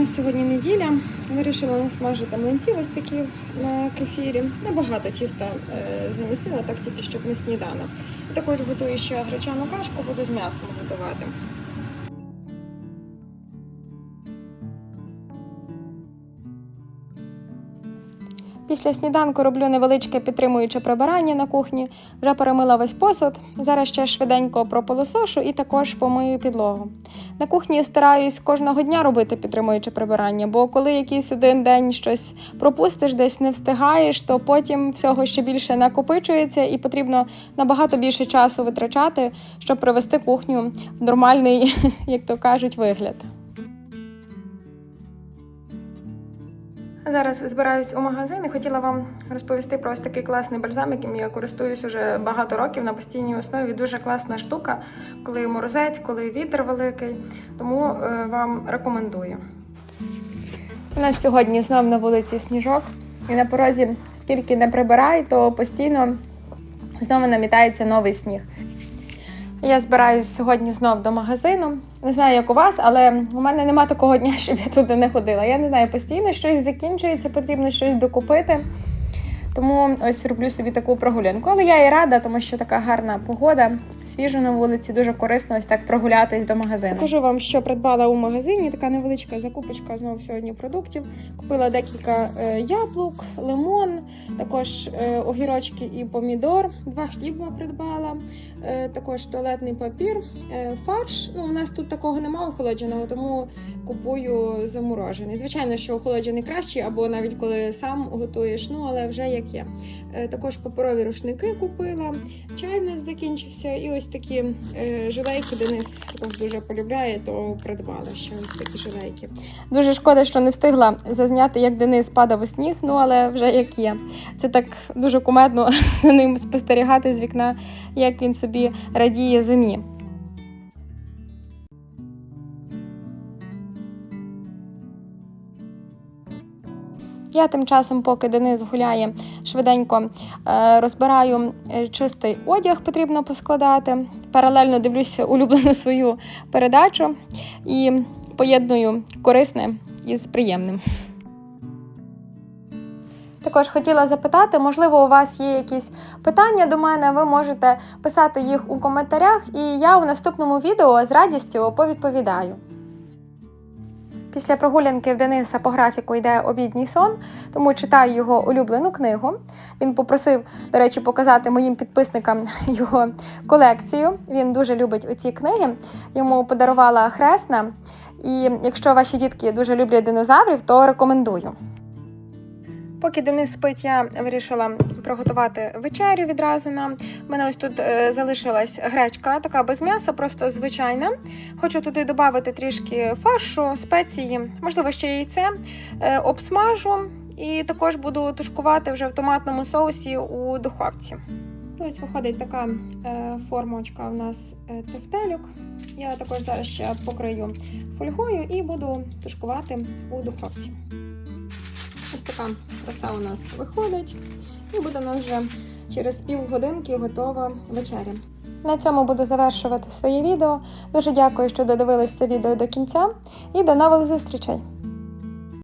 нас сьогодні неділя. Вирішила насмажити млинці ось такі на кефірі. Небагато тіста е, замісила, так тільки щоб на сніданок. Також готую ще гречану кашку, буду з м'ясом готувати. Після сніданку роблю невеличке підтримуюче прибирання на кухні. Вже перемила весь посуд. Зараз ще швиденько прополосошу і також помию підлогу. На кухні стараюсь кожного дня робити підтримуюче прибирання, бо коли якийсь один день щось пропустиш, десь не встигаєш, то потім всього ще більше накопичується і потрібно набагато більше часу витрачати, щоб привести кухню в нормальний, як то кажуть, вигляд. Зараз збираюсь у магазин і хотіла вам розповісти про ось такий класний бальзам, яким я користуюсь уже багато років на постійній основі. Дуже класна штука, коли морозець, коли вітер великий. Тому е, вам рекомендую. У нас сьогодні знов на вулиці сніжок, і на порозі, скільки не прибирай, то постійно знову намітається новий сніг. Я збираюсь сьогодні знов до магазину. Не знаю, як у вас, але у мене нема такого дня, щоб я туди не ходила. Я не знаю, постійно щось закінчується, потрібно щось докупити. Тому ось роблю собі таку прогулянку. Але я і рада, тому що така гарна погода, свіжо на вулиці, дуже корисно ось так прогулятись до магазину. Покажу вам, що придбала у магазині. Така невеличка закупочка знову сьогодні продуктів. Купила декілька е, яблук, лимон, також е, огірочки і помідор. Два хліба придбала, е, також туалетний папір, фарш. Ну, у нас тут такого немає охолодженого, тому купую заморожений. Звичайно, що охолоджений кращий, або навіть коли сам готуєш, ну але вже як є. Е, Також паперові рушники купила, чай в нас закінчився, і ось такі е, жилейки Денис також дуже полюбляє, то придбала ще ось такі жилейки. Дуже шкода, що не встигла зазняти, як Денис падав у сніг, ну але вже як є. Це так дуже кумедно за ним спостерігати з вікна, як він собі радіє зимі. Я тим часом, поки Денис гуляє, швиденько е, розбираю е, чистий одяг, потрібно поскладати. Паралельно дивлюся улюблену свою передачу і поєдную корисне із приємним. Також хотіла запитати, можливо, у вас є якісь питання до мене, ви можете писати їх у коментарях, і я у наступному відео з радістю повідповідаю. Після прогулянки в Дениса по графіку йде обідній сон, тому читаю його улюблену книгу. Він попросив, до речі, показати моїм підписникам його колекцію. Він дуже любить оці книги. Йому подарувала хресна. І якщо ваші дітки дуже люблять динозаврів, то рекомендую. Поки Денис спить, я вирішила приготувати вечерю відразу нам. У мене ось тут е, залишилась гречка, така без м'яса, просто звичайна. Хочу туди додати трішки фаршу, спеції, можливо, ще яйце, е, обсмажу і також буду тушкувати вже в томатному соусі у духовці. Ось виходить така е, формочка у нас тефтелюк. Я також зараз ще покрию фольгою і буду тушкувати у духовці. Така краса у нас виходить, і буде у нас вже через півгодинки готова вечеря. На цьому буду завершувати своє відео. Дуже дякую, що додивились це відео до кінця, і до нових зустрічей!